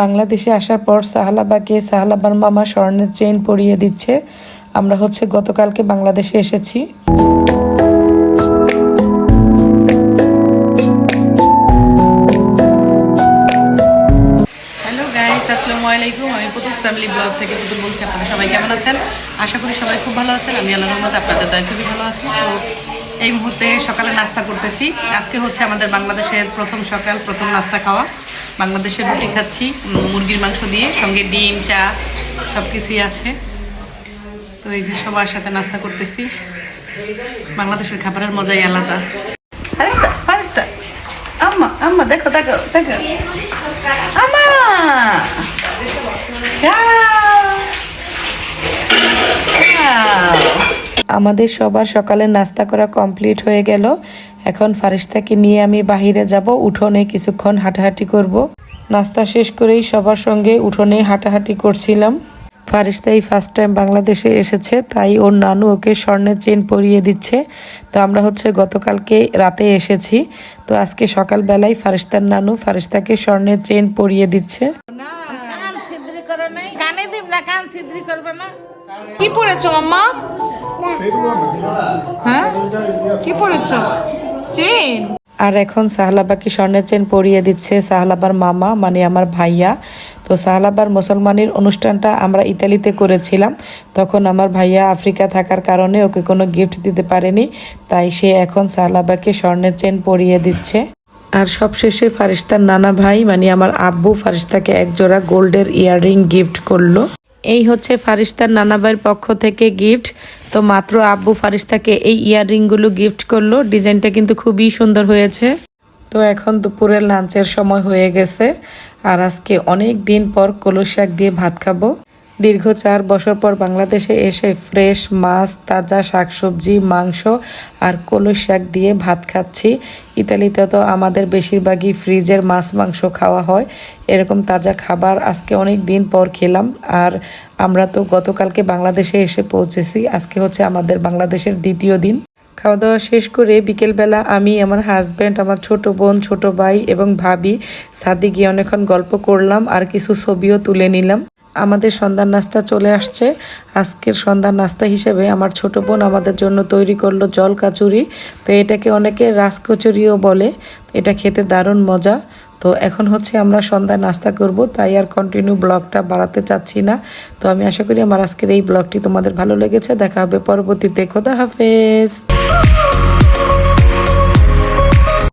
বাংলাদেশে আসার পর সাহালাবাকে সাহালাবার মামা স্বর্ণের চেইন পরিয়ে দিচ্ছে। আমরা হচ্ছে গতকালকে বাংলাদেশে এসেছি। আলাইকুম। আমি ফ্যামিলি থেকে সবাই কেমন আছেন? আশা করি সবাই খুব ভালো আছেন। আমি আল্লাহ রহমত খুবই ভালো আছি। তো এই মুহূর্তে সকালে নাস্তা করতেছি। আজকে হচ্ছে আমাদের বাংলাদেশের প্রথম সকাল, প্রথম নাস্তা খাওয়া। বাংলাদেশের রুটি খাচ্ছি মুরগির মাংস দিয়ে, সঙ্গে ডিম, চা সব কিছুই আছে। তো এই যে সবার সাথে নাস্তা করতেছি। বাংলাদেশের খাবারের মজাই আলাদা। আম্মা আম্মা, দেখো দেখো দেখো আম্মা আমাদের সবার সকালে নাস্তা করা কমপ্লিট হয়ে গেল। এখন ফারিস্তাকে নিয়ে আমি বাহিরে যাব, উঠোনে কিছুক্ষণ হাঁটাহাঁটি করব। নাস্তা শেষ করেই সবার সঙ্গে উঠোনে হাঁটাহাঁটি করছিলাম। ফারিস্তা এই ফার্স্ট টাইম বাংলাদেশে এসেছে, তাই ওর নানু ওকে স্বর্ণের চেন পরিয়ে দিচ্ছে। তো আমরা হচ্ছে গতকালকে রাতে এসেছি। তো আজকে সকালবেলায় ফারিস্তার নানু ফারিস্তাকে স্বর্ণের চেন পরিয়ে দিচ্ছে। নাই কানে দিব না, কান ছিদ্রি করবে না। কি পড়েছো, মাম্মা? হ্যাঁ? কি পড়েছো? চেন। আর এখন সাহলাবাকে স্বর্ণের চেন পরিয়ে দিচ্ছে সাহলাবার মামা মানে আমার ভাইয়া। তো সাহলাবার মুসলমানের অনুষ্ঠানটা আমরা ইতালিতে করেছিলাম। তখন আমার ভাইয়া আফ্রিকা থাকার কারণে ওকে কোনো গিফট দিতে পারেনি। তাই সে এখন সাহলাবাকে স্বর্ণের চেন পরিয়ে দিচ্ছে। আর সবশেষে ফারিস্তার নানা ভাই মানে আমার আব্বু ফারিস্তাকে একজোড়া গোল্ডের ইয়াররিং গিফট করল। এই হচ্ছে ফারিস্তার নানা ভাইয়ের পক্ষ থেকে গিফট। তো মাত্র আব্বু ফারিস্তাকে এই ইয়াররিংগুলো গিফট করল। ডিজাইনটা কিন্তু খুবই সুন্দর হয়েছে। তো এখন দুপুরের লাঞ্চের সময় হয়ে গেছে। আর আজকে অনেক দিন পর কলু শাক দিয়ে ভাত খাব। দীর্ঘ চার বছর পর বাংলাদেশে এসে ফ্রেশ মাছ, তাজা শাকসবজি, মাংস আর কলু শাক দিয়ে ভাত খাচ্ছি। ইতালিতে তো আমাদের বেশিরভাগই ফ্রিজের মাছ, মাংস খাওয়া হয়। এরকম তাজা খাবার আজকে অনেক দিন পর খেলাম। আর আমরা তো গতকালকে বাংলাদেশে এসে পৌঁছেছি। আজকে হচ্ছে আমাদের বাংলাদেশের দ্বিতীয় দিন। খাওয়া দাওয়া শেষ করে বিকেলবেলা আমি, আমার হাজব্যান্ড আমার ছোট বোন, ছোট ভাই এবং ভাবি সাদি গিয়ে অনেকক্ষণ গল্প করলাম আর কিছু ছবিও তুলে নিলাম। আমাদের সন্ধ্যার নাস্তা চলে আসছে। আজকের সন্ধ্যার নাস্তা হিসেবে আমার ছোট বোন আমাদের জন্য তৈরি করল জল কাচুরি। তো এটাকে অনেকে রাসকচুরিও বলে। এটা খেতে দারুণ মজা। তো এখন হচ্ছে আমরা সন্ধ্যায় নাস্তা করব। তাই আর কন্টিনিউ ব্লগটা বাড়াতে চাচ্ছি না। তো আমি আশা করি আমার আজকের এই ব্লগটি তোমাদের ভালো লেগেছে। দেখা হবে পরবর্তীতে। খোদা হাফেজ।